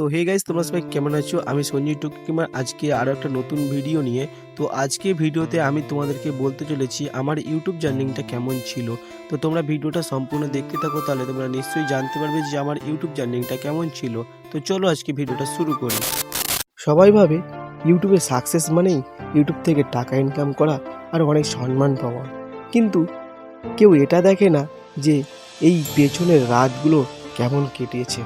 তো hey guys তোমরা সবাই কেমন আছো? আমি সঞ্জয় টুকিমার। আজকে আরও একটা নতুন ভিডিও নিয়ে। তো আজকে ভিডিওতে আমি তোমাদেরকে বলতে চলেছি, আমার ইউটিউব জার্নিংটা কেমন ছিল? তো তোমরা ভিডিওটা সম্পূর্ণ দেখতে থাকো, তাহলে তোমরা নিশ্চয়ই জানতে পারবে যে আমার ইউটিউব জার্নিংটা কেমন ছিল। তো চলো আজকে ভিডিওটা শুরু করি। সবাই ভাবে ইউটিউবে সাকসেস মানেই ইউটিউব থেকে টাকা ইনকাম করা আর অনেক সম্মান পাওয়া। কিন্তু কেউ এটা দেখে না যে এই পেছনের রাতগুলো কেমন কেটেছে।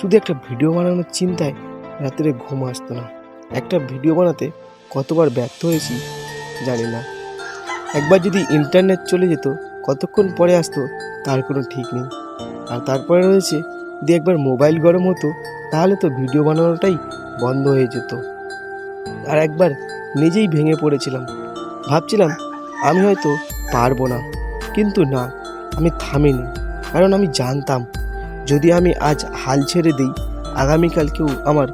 শুধু একটা ভিডিও বানানোর চিন্তায় রাত্রে ঘুম আসতো না। একটা ভিডিও বানাতে কতবার ব্যর্থ হয়েছি জানি না। একবার যদি ইন্টারনেট চলে যেত, কতক্ষণ পরে আসতো তার কোনো ঠিক নেই। আর তারপরে রয়েছে, যদি একবার মোবাইল গরম হতো, তাহলে তো ভিডিও বানানোটাই বন্ধ হয়ে যেত। আর একবার নিজেই ভেঙে পড়েছিলাম। ভাবছিলাম, আমি হয়তো পারব না। কিন্তু না, আমি থামিনি। কারণ আমি জানতাম যদি আমি আজ হাল ছেড়ে দিই আগামীকাল কেউ আমার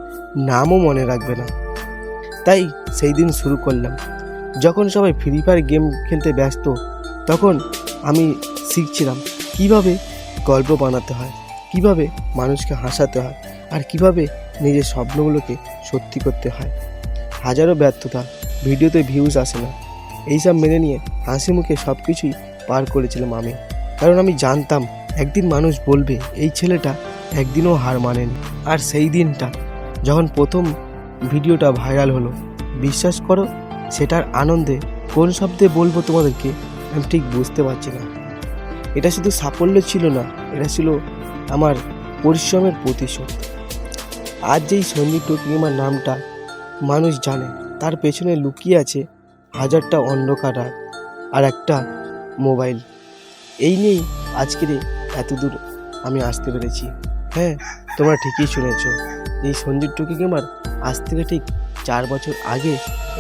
নামও মনে রাখবে না। তাই সেই দিন শুরু করলাম। যখন সবাই ফ্রি ফায়ার গেম খেলতে ব্যস্ত, তখন আমি শিখছিলাম কীভাবে গল্প বানাতে হয়, কীভাবে মানুষকে হাসাতে হয়, আর কীভাবে নিজের স্বপ্নগুলোকে সত্যি করতে হয়। হাজারো ব্যর্থতা, ভিডিওতে ভিউজ আসে না। এইসব মেনে নিয়ে হাসি মুখে সব কিছুই পার করেছিলাম আমি। কারণ আমি জানতাম একদিন মানুষ বলবে, এই ছেলেটা একদিনও হার মানেনি। আর সেই দিনটা যখন প্রথম ভিডিওটা ভাইরাল হলো, বিশ্বাস করো, সেটার আনন্দে কোন শব্দে বলব তোমাদেরকে, আমি ঠিক বুঝতে পারছি না। এটা শুধু সাফল্য ছিল না, এটা ছিল আমার পরিশ্রমের প্রতিশোধ। আজ যেই সঞ্জীব টকিমার নামটা মানুষ জানে, তার পেছনে লুকিয়ে আছে হাজারটা অন্ধকার আর একটা মোবাইল। এই নিয়েই আজকের এত দূর আমি আসতে পেরেছি। হ্যাঁ তোমরা ঠিকই শুনেছ। এই সঞ্জীব টুকি গেমার আজ থেকে ঠিক চার বছর আগে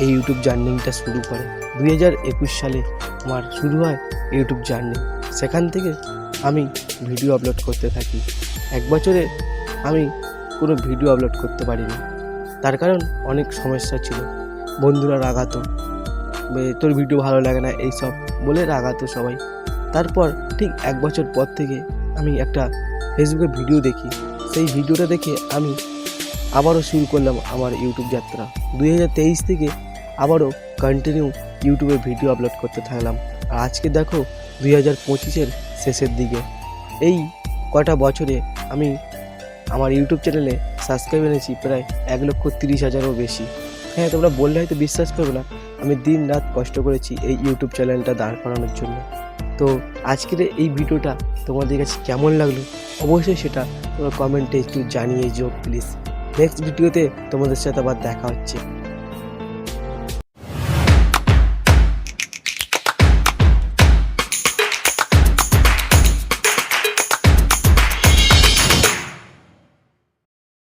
এই ইউটিউব জার্নিটা শুরু করে? দুই হাজার একুশ সালে আমার শুরু হয় ইউটিউব জার্নি। সেখান থেকে আমি ভিডিও আপলোড করতে থাকি। এক বছরে আমি কোনো ভিডিও আপলোড করতে পারিনি। তার কারণ অনেক সমস্যা ছিল। বন্ধুরা রাগাতো। তোর ভিডিও ভালো লাগে না, এইসব বলে রাগাতো সবাই। তারপর ঠিক এক বছর পর থেকে আমি একটা ফেসবুকে ভিডিও দেখি। সেই ভিডিওটা দেখে আমি আবারও শুরু করলাম আমার ইউটিউব যাত্রা। দুই হাজার তেইশ থেকে আবারও কন্টিনিউ ইউটিউবে ভিডিও আপলোড করতে থাকলাম। আর আজকে দেখো দুই হাজার পঁচিশের শেষের দিকে। এই কটা বছরে আমি আমার ইউটিউব চ্যানেলে সাবস্ক্রাইব এনেছি প্রায় এক লক্ষ তিরিশ হাজারও বেশি। হ্যাঁ তোমরা বললে হয়তো বিশ্বাস করবে না, আমি দিন রাত কষ্ট করেছি এই ইউটিউব চ্যানেলটা দাঁড় করানোর জন্য। তো আজকের এই ভিডিওটা তোমাদের কাছে কেমন লাগল? অবশ্যই সেটা তোমরা কমেন্টে একটু জানিয়ে যেও প্লিজ নেক্সট ভিডিওতে তোমাদের সাথে আবার দেখা হচ্ছে।